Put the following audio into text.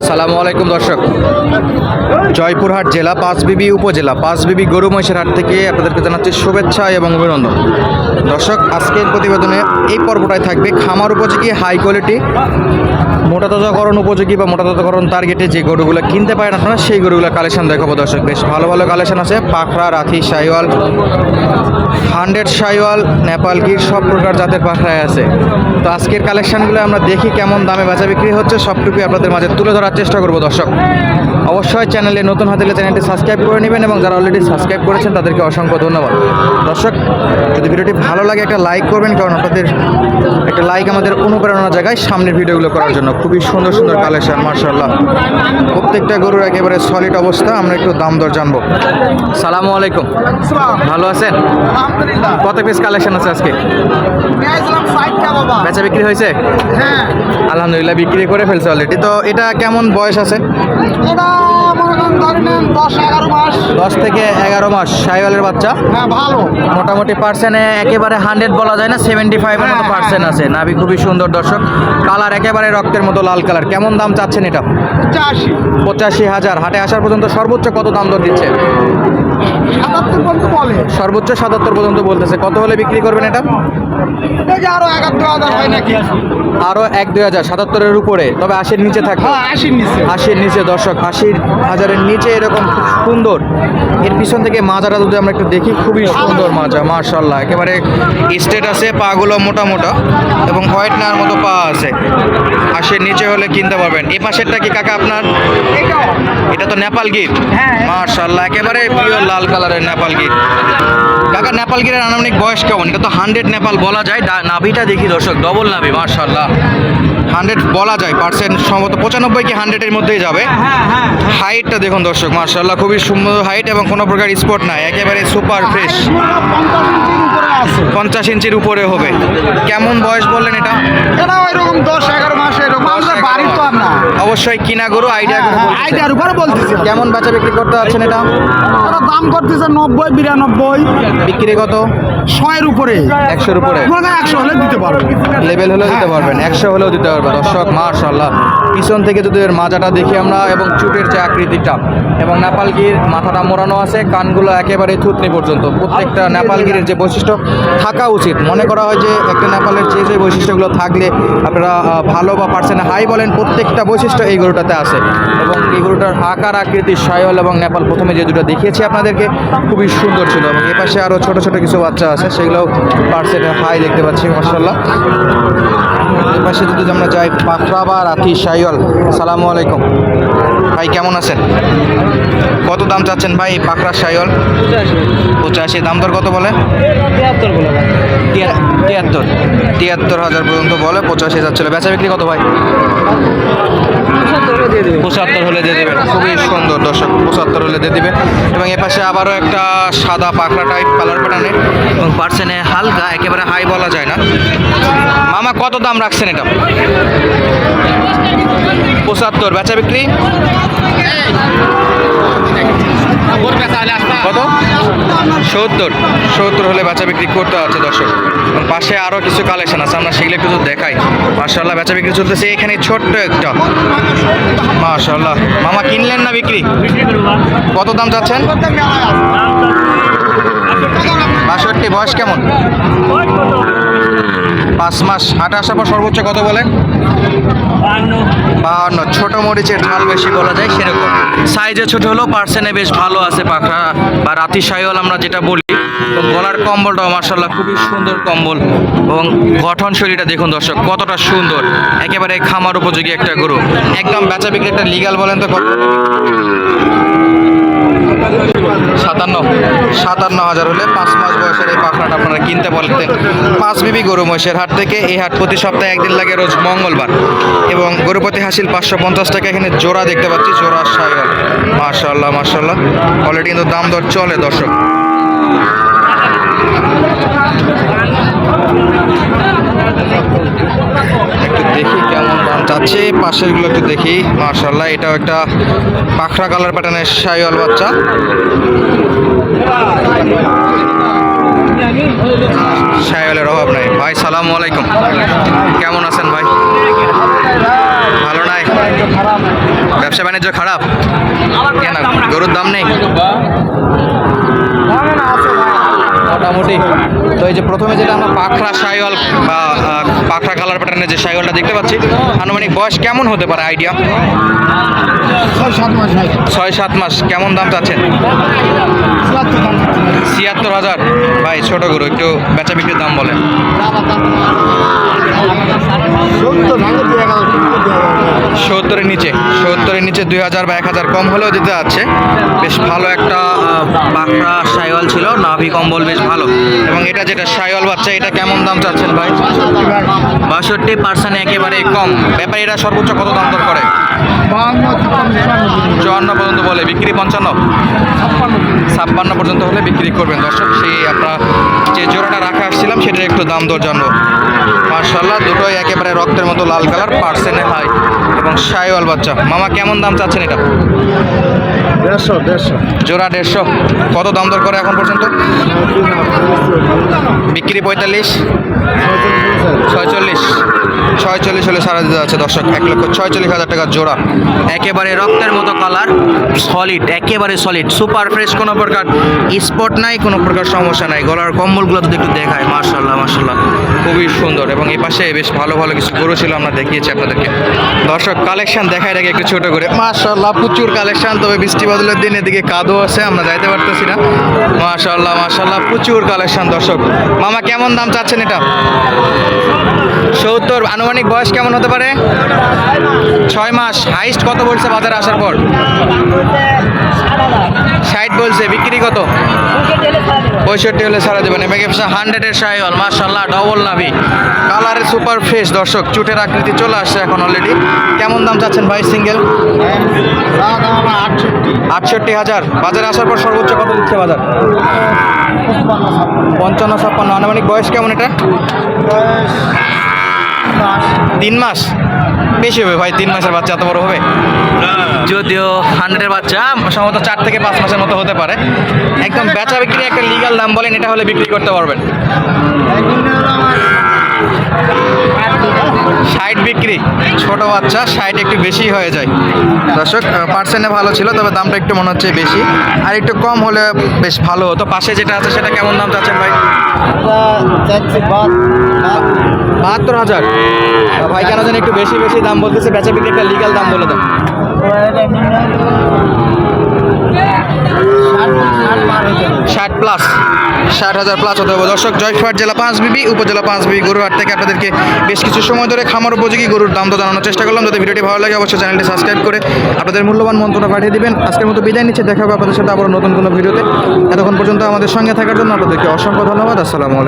সালামু আলাইকুম, দর্শক। জয়পুরহাট জেলা, পাঁচবিবি উপজেলা, পাঁচবিবি গরু মহিষের হাট থেকে আপনাদেরকে জানাচ্ছি শুভেচ্ছা এবং অভিনন্দন। দর্শক, আজকের প্রতিবেদনে এই পর্বটায় থাকবে খামার উপযোগী হাই কোয়ালিটি মোটা তাজাকরণ উপযোগী বা মোটা তাজাকরণ টার্গেটে যে গরুগুলো কিনতে পারেন আপনারা, সেই গরুগুলো কালেকশন দেখাবো দর্শক। বেশ ভালো ভালো কালেকশন আছে। পাখরা রাথি সাইওয়াল হান্ড্রেড সাইওয়াল নেপাল গির, সব প্রকার জাতের পাখরায় আছে। তো আজকের কালেকশানগুলো আমরা দেখি কেমন দামে বেচা বিক্রি হচ্ছে, সবটুকুই আপনাদের মাঝে তুলে ধরার চেষ্টা করব দর্শক। অবশ্যই চ্যানেলে নতুন হাতে চ্যানেলটি সাবস্ক্রাইব করে নেবেন এবং যারা অলরেডি সাবস্ক্রাইব করেছেন তাদেরকে অসংখ্য ধন্যবাদ। দর্শক যদি ভিডিওটি ভালো লাগে একটা লাইক করবেন কারণ আপনাদের একটা লাইক আমাদের অনুপ্রেরণা জায়গায় সামনের ভিডিওগুলো করার জন্য। খুবই সুন্দর সুন্দর কালেকশন মার্শাল্লাহ প্রত্যেকটা গরুর একেবারে সলিড অবস্থা আমরা একটু দাম দর জানব। সালামু আলাইকুম। ভালো আছেন? কত পিস কালেকশন আছে আজকে? বেচা বিক্রি হয়েছে? হ্যাঁ। আলহামদুলিল্লাহ বিক্রি করে ফেলছে অলরেডি তো এটা কেমন বয়স আছে? দশ থেকে এগারো মাস সাইওয়ালের বাচ্চা। হ্যাঁ ভালো। মোটামুটি পার্সেন্টে একেবারে হান্ড্রেড বলা যায় না সেভেন্টি ফাইভের মতো হ্যাঁ, পার্সেন্ট আছে। নাভি খুবই সুন্দর দর্শক। কালার একেবারে রক্তের মতো লাল কালার। কেমন দাম চাচ্ছেন এটা? পঁচাশি। পঁচাশি হাজার। হাটে আসার পর্যন্ত সর্বোচ্চ কত দাম দর দিচ্ছে? সর্বোচ্চ সাতাত্তর পর্যন্ত বলতেছে। কত হলে বিক্রি করবেন এটা? আরও একাত্তর হাজার হয় নাকি? আরও এক দুই হাজার সাতাত্তরের উপরে। তবে আশির নিচে থাকবে। হ্যাঁ আশির নিচে। আশির নিচে দর্শক আশির হাজারের নিচে এরকম সুন্দর। এর পিছন থেকে মাজাটা যদি আমরা একটু দেখি খুবই সুন্দর মাজা মার্শাল্লাহ একেবারে স্টেট আছে পাগুলো মোটা মোটা এবং হোয়াইট নেওয়ার মতো পা আছে। আশির নিচে হলে কিনতে পারবেন। এই পাশেরটা কি কাকা আপনার? এটা তো নেপাল গিট হ্যাঁ। মার্শাল্লাহ একেবারে পিওর লাল কালারের নেপাল গিট কাকা নেপাল গিরের আনুমানিক বয়স কেমন? এটা তো হান্ড্রেড নেপাল বলা যায়। নাভিটা দেখি দর্শক ডবল নাভি মার্শাল্লাহ Yeah. হান্ড্রেড বলা যায় পার্সেন্ট সম্ভবত পঁচানব্বই কি হান্ড্রেডের মধ্যেই যাবে। হ্যাঁ হ্যাঁ হাইটটা দেখুন দর্শক মার্শাল্লাহ খুবই সুন্দর হাইট এবং কোনো প্রকার স্পট নাই একেবারে সুপার ফ্রেশ। পঞ্চাশ ইঞ্চির উপরে হবে। কেমন বয়স বললেন এটা? দশ এগারো মাস এরকম আমাদের বাড়ির তো না। অবশ্যই কিনা গরু আইডিয়া হ্যাঁ, হ্যাঁ, আইডিয়ার উপরে বলতেছি। কেমন বেচা বিক্রি করতে পারছেন এটা? ওরা দাম করতেছে নব্বই বিরানব্বই। বিক্রি কত? ছয়ের উপরে। একশোর উপরে। একশো হলে দিতে পারব। লেভেল হলেও দিতে হ্যাঁ, পারবেন একশো হলেও দিতে পারবেন দর্শক মার্শাল্লাহ পিছন থেকে যদি এর মাজাটা দেখি আমরা এবং চুটের যে আকৃতিটা এবং নেপালগির মাথাটা মোড়ানো আছে, কানগুলো একেবারে থুতনি পর্যন্ত। প্রত্যেকটা নেপালগিরের যে বৈশিষ্ট্য থাকা উচিত। মনে করা হয় যে একটা নেপালের যে যে বৈশিষ্ট্যগুলো থাকলে আপনারা ভালো বা পার্সেন্ট হাই বলেন, প্রত্যেকটা বৈশিষ্ট্য এই গরুটাতে আছে। এবং এই গরুটার আকার, আকৃতি, সায়ল এবং নেপাল প্রথমে যে দুটো দেখিয়েছি আপনাদেরকে, খুবই সুন্দর ছিল। এবং এ পাশে আরও ছোট ছোট কিছু বাচ্চা আছে, সেগুলোও পার্সেন্ট হাই দেখতে পাচ্ছি মার্শাল্লাহ পাশে যদি আমরা যাই পাখরাবা রাথি সাইওয়াল সালামু আলাইকুম। ভাই কেমন আছেন? কত দাম চাচ্ছেন ভাই পাখরা সাইওয়াল পঁচাশি। দাম দর কত বলে? তিয়া- তিয়াত্তর। তিয়াত্তর হাজার পর্যন্ত বলে পঁচাশি যাচ্ছিল বেচা বিক্রি কত ভাই? পঁচাত্তর হলে দিয়ে দেবেন। খুবই সুন্দর দর্শক পঁচাত্তর হলে দিয়ে দেবে। এবং এ পাশে আবারও একটা সাদা পাখরা টাইপ কালার প্যাটার্নে এবং পার্সেনে হালকা একেবারে হাই বলা যায় না। মামা কত দাম রাখছেন এটা? পঁচাত্তর। বেচা বিক্রি? কত? সত্তর। সত্তর হলে বেচা বিক্রি করতে হচ্ছে দর্শক। পাশে আরও কিছু কালেকশন আছে, আমরা সেগুলো একটু দেখাই। মার্শাল্লাহ বেচা বিক্রি চলতেছে এখানে ছোট্ট একটা। মার্শাল্লাহ মামা কিনলেন না বিক্রি? কত দাম চাচ্ছেন? বাষট্টি, বয়স কেমন? পাঁচ মাস। হাটে আসার পর সর্বোচ্চ কত বলে? বাহান্ন। ছোট মরিচের ঝাল বেশি বলা যায়, সেরকম। সাইজে ছোট হলেও পার্সেন্টে বেশ ভালো আছে পাখা বা রাতি সাইওয়াল আমরা যেটা বলি। গলার কম্বলটাও মার্শাল্লাহ খুবই সুন্দর কম্বল এবং গঠন শৈলীটা দেখুন দর্শক, কতটা সুন্দর। একেবারে খামার উপযোগী একটা গরু। একদম বেচা বিক্রি একটা লিগাল বলেন তো সাতান্ন। সাতান্ন হাজার হলে পাঁচ মাস বয়সের এই পাখনাটা আপনারা কিনতে পারতেন পাঁচ বিবি গরু মহিষের হাট থেকে এই হাট প্রতি সপ্তাহে একদিন লাগে রোজ মঙ্গলবার। এবং গরুপতি হাসিল পাঁচশো পঞ্চাশ টাকা, এখানে জোড়া দেখতে পাচ্ছি, জোড়া সাইওয়াল মার্শাল্লাহ মার্শাল্লাহ অলরেডি কিন্তু দাম দর চলে, দর্শক। একটু দেখি কেমন দাম চাচ্ছে, পাশেরগুলো একটু দেখি। মার্শাল্লাহ এটাও একটা পাখরা কালার প্যাটার্নের সাইওয়াল বাচ্চা। সাইওয়ালের অভাব নাই ভাই সালামু আলাইকুম। কেমন আছেন ভাই? ভালো নাই? ব্যবসা বাণিজ্য খারাপ? কেন? গরুর দাম নেই? মোটামুটি। তো এই যে প্রথমে যেটা আমরা পাখরা সাইওয়াল বা পাখরা কালার প্যাটার্নের যে সাইওয়ালটা দেখতে পাচ্ছি আনুমানিক বয়স কেমন হতে পারে আইডিয়া ছয় সাত মাস ছয় সাত মাস। কেমন দাম চাচ্ছেন? ছিয়াত্তর হাজার। ভাই, ছোট গরু, একটু বেচা বিক্রির দাম বলেন। সত্তরের নিচে সত্তরের নিচে দুই হাজার বা এক হাজার কম হলেও দিতে যাচ্ছে বেশ ভালো একটা পাখরা সাইওয়াল ছিল, নাভি কম্বল বেশ ভালো। এবং এটা যেটা সাইওয়াল বাচ্চা, এটা কেমন দাম চাচ্ছেন ভাই? বাষট্টি পার্সেন্ট একেবারে কম। ব্যাপারীরা সর্বোচ্চ কত দাম দর করে? চুয়ান্ন পর্যন্ত বলে, বিক্রি পঞ্চান্ন? ছাপ্পান্ন পর্যন্ত হলে বিক্রি করবেন। দর্শক, সেই আপনার যে জোড়াটা রাখা আসছিলাম সেটার একটু দাম দর জন্য মার্শাল্লাহ দুটোই একেবারে রক্তের মতো লাল কালার পার্সেনে হাই এবং সাইওয়াল বাচ্চা। মামা কেমন দাম চাচ্ছেন এটা? দেড়শো দেড়শো। জোড়া দেড়শো। কত দাম দর করে এখন পর্যন্ত? বিক্রি পঁয়তাল্লিশ। ছয়চল্লিশ। ছয়চল্লিশ হলে সারা দিতে যাচ্ছে দর্শক, এক লক্ষ ছয়চল্লিশ হাজার টাকা জোড়া। একেবারে রক্তের মতো কালার সলিড একেবারে সলিড সুপার ফ্রেশ কোনো প্রকার স্পট নাই, কোনো প্রকার সমস্যা নাই। গলার কম্বলগুলো যদি একটু দেখায় মার্শাল্লাহ মার্শাল্লাহ খুবই সুন্দর এবং এই পাশে বেশ ভালো ভালো কিছু গরু ছিল, আমরা দেখিয়েছি আপনাদেরকে। দর্শক কালেকশন দেখায় রেখে একটু ছোট করে। মার্শাল্লাহ প্রচুর কালেকশন তবে বৃষ্টি বদলের দিন এদিকে কাদো আছে, আমরা যাইতে পারতেছি না। মার্শাল্লাহ মার্শাল্লাহ প্রচুর কালেকশন দর্শক। মামা, কেমন দাম চাচ্ছেন এটা? সত্তর আনুমানিক বয়স কেমন হতে পারে? ছয় মাস হাইস্ট কত বলছে বাজারে আসার পর? ষাট বলছে, বিক্রি কত? পঁয়ষট্টি হলে ছাড়া দেবেন এবার ব্যবসা হান্ড্রেডের সাইওয়াল মার্শাল্লাহ ডবল নাভি। কালারে সুপার ফ্রেশ দর্শক, চুটের আকৃতি চলে আসছে এখন অলরেডি কেমন দাম চাচ্ছেন ভাই সিঙ্গেল আটষট্টি হাজার। বাজারে আসার পর সর্বোচ্চ কত দিচ্ছে বাজার? পঞ্চান্ন, ছাপ্পান্ন। আনুমানিক বয়স কেমন এটা? তিন মাস। বেশি হবে ভাই, তিন মাসের বাচ্চা এত বড় হবে? যদিও হান্ড্রেডের বাচ্চা, সম্ভবত চার থেকে পাঁচ মাসের মতো হতে পারে। একদম বেচা বিক্রি একটা লিগাল দাম বলেন, এটা হলে বিক্রি করতে পারবেন। ষাট বিক্রি। ছোট বাচ্চা ষাট একটু বেশি হয়ে যায়। দর্শক পার্সেন্টে ভালো ছিল তবে দামটা একটু মনে হচ্ছে বেশি। আর একটু কম হলে বেশ ভালো হতো। পাশে যেটা আছে সেটা কেমন দাম চাচ্ছেন ভাই? বাহাত্তর হাজার। ভাই কেন জানি একটু বেশি বেশি দাম বলতেছে। বেচা বিক্রি একটা লিগাল দাম বলে দেন ষাট প্লাস ষাট হাজার প্লাস হতে হবে। দর্শক জয়ফাট জেলা পাঁচ বিবি উপজেলা পাঁচ বিবি গরুহাট থেকে আপনাদেরকে বেশ কিছু সময় ধরে খামার উপযোগী গরুর দাম তো জানানোর চেষ্টা করলাম। যদি ভিডিওটি ভালো লাগে, অবশ্যই চ্যানেলটি সাবস্ক্রাইব করে আপনাদের মূল্যবান মন্ত্রটা পাঠিয়ে দিবেন। আজকের মতো বিদায় নিচ্ছে, দেখা হবে আপনাদের সাথে আবার নতুন কোনো ভিডিওতে। এতক্ষণ পর্যন্ত আমাদের সঙ্গে থাকার জন্য আপনাদেরকে অসংখ্য ধন্যবাদ। আসসালামু আলাইকুম।